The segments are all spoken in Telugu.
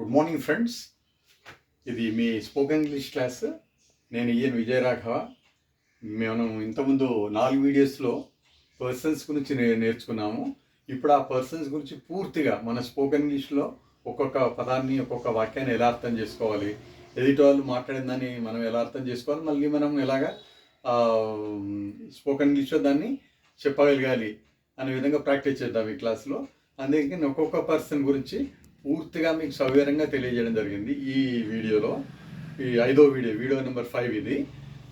గుడ్ మార్నింగ్ ఫ్రెండ్స్ ఇది మీ స్పోకెన్ ఇంగ్లీష్ క్లాస్ నేను ఈఎన్ విజయరాఘవ. మనం ఇంతకుముందు నాలుగు వీడియోస్లో పర్సన్స్ గురించి నేర్చుకున్నాము. ఇప్పుడు ఆ పర్సన్స్ గురించి పూర్తిగా మన స్పోకెన్ ఇంగ్లీష్లో ఒక్కొక్క పదాన్ని ఒక్కొక్క వాక్యాన్ని ఎలా అర్థం చేసుకోవాలి ఎదుటి వాళ్ళు మాట్లాడిందని మనం ఎలా అర్థం చేసుకోవాలి మళ్ళీ మనం ఎలాగా స్పోకెన్ ఇంగ్లీష్లో దాన్ని చెప్పగలగాలి అనే విధంగా ప్రాక్టీస్ చేద్దాం ఈ క్లాస్లో అందుకే ఒక్కొక్క పర్సన్ గురించి పూర్తిగా మీకు సవివరంగా తెలియజేయడం జరిగింది ఈ వీడియోలో. ఈ ఐదో వీడియో వీడియో నెంబర్ ఫైవ్ ఇది.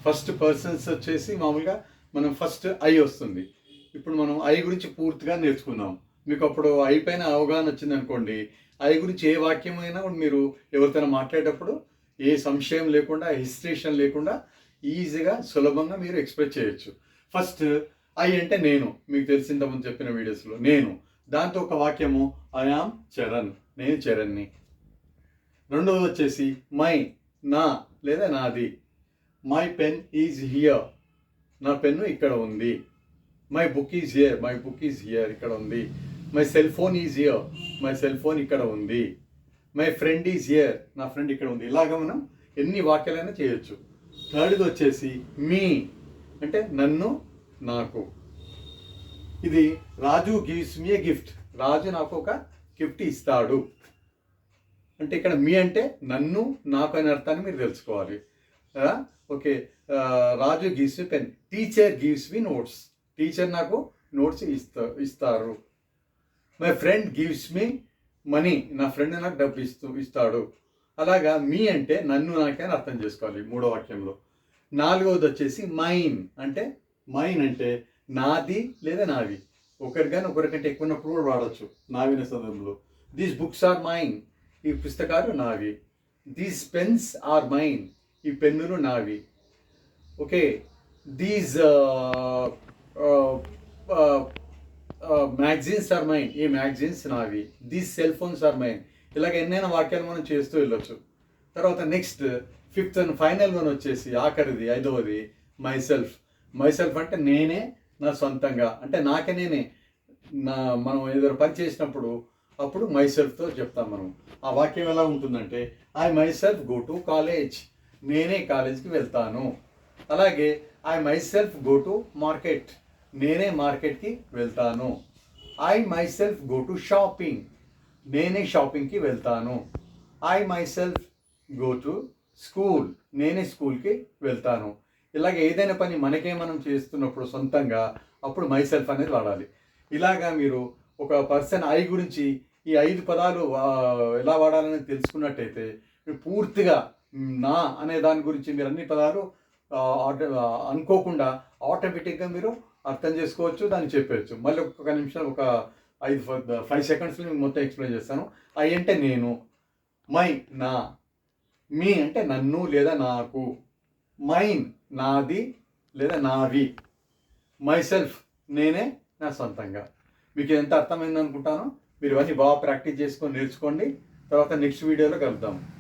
ఫస్ట్ పర్సన్స్ వచ్చేసి మామూలుగా మనం ఫస్ట్ ఐ వస్తుంది. ఇప్పుడు మనం ఐ గురించి పూర్తిగా నేర్చుకుందాం. మీకు అప్పుడు ఐ పైన అవగాహన వచ్చింది అనుకోండి ఐ గురించి ఏ వాక్యమైనా మీరు ఎవరితోనో మాట్లాడేటప్పుడు ఏ సంశయం లేకుండా హిస్టేషన్ లేకుండా ఈజీగా సులభంగా మీరు ఎక్స్ప్రెస్ చేయొచ్చు. ఫస్ట్ ఐ అంటే నేను. మీకు తెలిసింద చెప్పిన వీడియోస్లో నేను. దాంతో ఒక వాక్యము ఐ ఆమ్ చరణ్ నేను చరణ్ని. రెండవది వచ్చేసి మై నా లేదా నాది. My pen is here. నా పెన్ను ఇక్కడ ఉంది. My book is here. My book is here ఇక్కడ ఉంది. My cell phone is here. My cell phone ఇక్కడ ఉంది. My friend is here. నా ఫ్రెండ్ ఇక్కడ ఉంది. ఇలాగ మనం ఎన్ని వాక్యాలైనా చేయొచ్చు. థర్డ్ది వచ్చేసి మీ. అంటే నన్ను నాకు. ఇది రాజు గివ్స్ మీ ఏ గిఫ్ట్. రాజు నాకు ఒక గిఫ్ట్ ఇస్తాడు. అంటే ఇక్కడ మీ అంటే నన్ను నాకు అనే అర్థాన్ని మీరు తెలుసుకోవాలి. Okay. Raju gives me pen. Teacher gives me notes. Teacher నాకు నోట్స్ ఇస్తా ఇస్తారు. My friend gives me money. నా ఫ్రెండ్ నాకు డబ్బు ఇస్తూ ఇస్తాడు. అలాగా మీ అంటే నన్ను నాకని అర్థం చేసుకోవాలి మూడో వాక్యంలో. నాలుగవది వచ్చేసి మైన్. అంటే మైన్ అంటే నాది లేదా నావి? ఒకరి కానీ ఒకరికంటే ఎక్కువ ఉన్నప్పుడు కూడా వాడచ్చు. నావిన సందర్భంలో. దీస్ బుక్స్ ఆర్ మైన్ ఈ పుస్తకాలు నావి. దీస్ పెన్స్ ఆర్ మైన్ ఈ పెన్నులు నావి. Okay these magazines are mine ఈ మ్యాగజైన్స్ నావి. These cell phones are mine ఇలాగ ఎన్నైనా వాక్యాలు మనం చేస్తూ వెళ్ళొచ్చు. తర్వాత next fifth and final one వచ్చేసి ఆఖరిది ఐదవది మై సెల్ఫ్ మై సెల్ఫ్ అంటే నేనే నా సొంతంగా. అంటే నాకే నేనే. నా మనం ఏదైనా పని చేసినప్పుడు అప్పుడు మై సెల్ఫ్తో చెప్తాం మనం. ఆ వాక్యం ఎలా ఉంటుందంటే I myself go to college నేనే కాలేజ్కి వెళ్తాను. అలాగే I myself go to market నేనే మార్కెట్కి వెళ్తాను. I myself go to shopping నేనే షాపింగ్కి వెళ్తాను. I myself go to school నేనే స్కూల్కి వెళ్తాను. ఇలాగ ఏదైనా పని మనకే మనం చేస్తున్నప్పుడు సొంతంగా అప్పుడు మై సెల్ఫ్ అనేది వాడాలి. ఇలాగా మీరు ఒక పర్సన్ ఐ గురించి ఈ ఐదు పదాలు ఎలా వాడాలని తెలుసుకున్నట్టయితే పూర్తిగా నా అనే దాని గురించి మీరు అన్ని పదాలు అనుకోకుండా ఆటోమేటిక్గా మీరు అర్థం చేసుకోవచ్చు దాన్ని చెప్పవచ్చు మళ్ళీ ఒక్కొక్క నిమిషం ఒక ఐదు ఫైవ్ సెకండ్స్లో మీకు మొత్తం ఎక్స్ప్లెయిన్ చేస్తాను. ఐ అంటే నేను మై నా మీ అంటే నన్ను లేదా నాకు. మైన్ నాది లేదా నావి. మై సెల్ఫ్ నేనే నా సొంతంగా. మీకు ఎంత అర్థమైందనుకుంటానో? మీరు ఇవన్నీ బాగా ప్రాక్టీస్ చేసుకొని నేర్చుకోండి. తర్వాత నెక్స్ట్ వీడియోలో కలుద్దాం.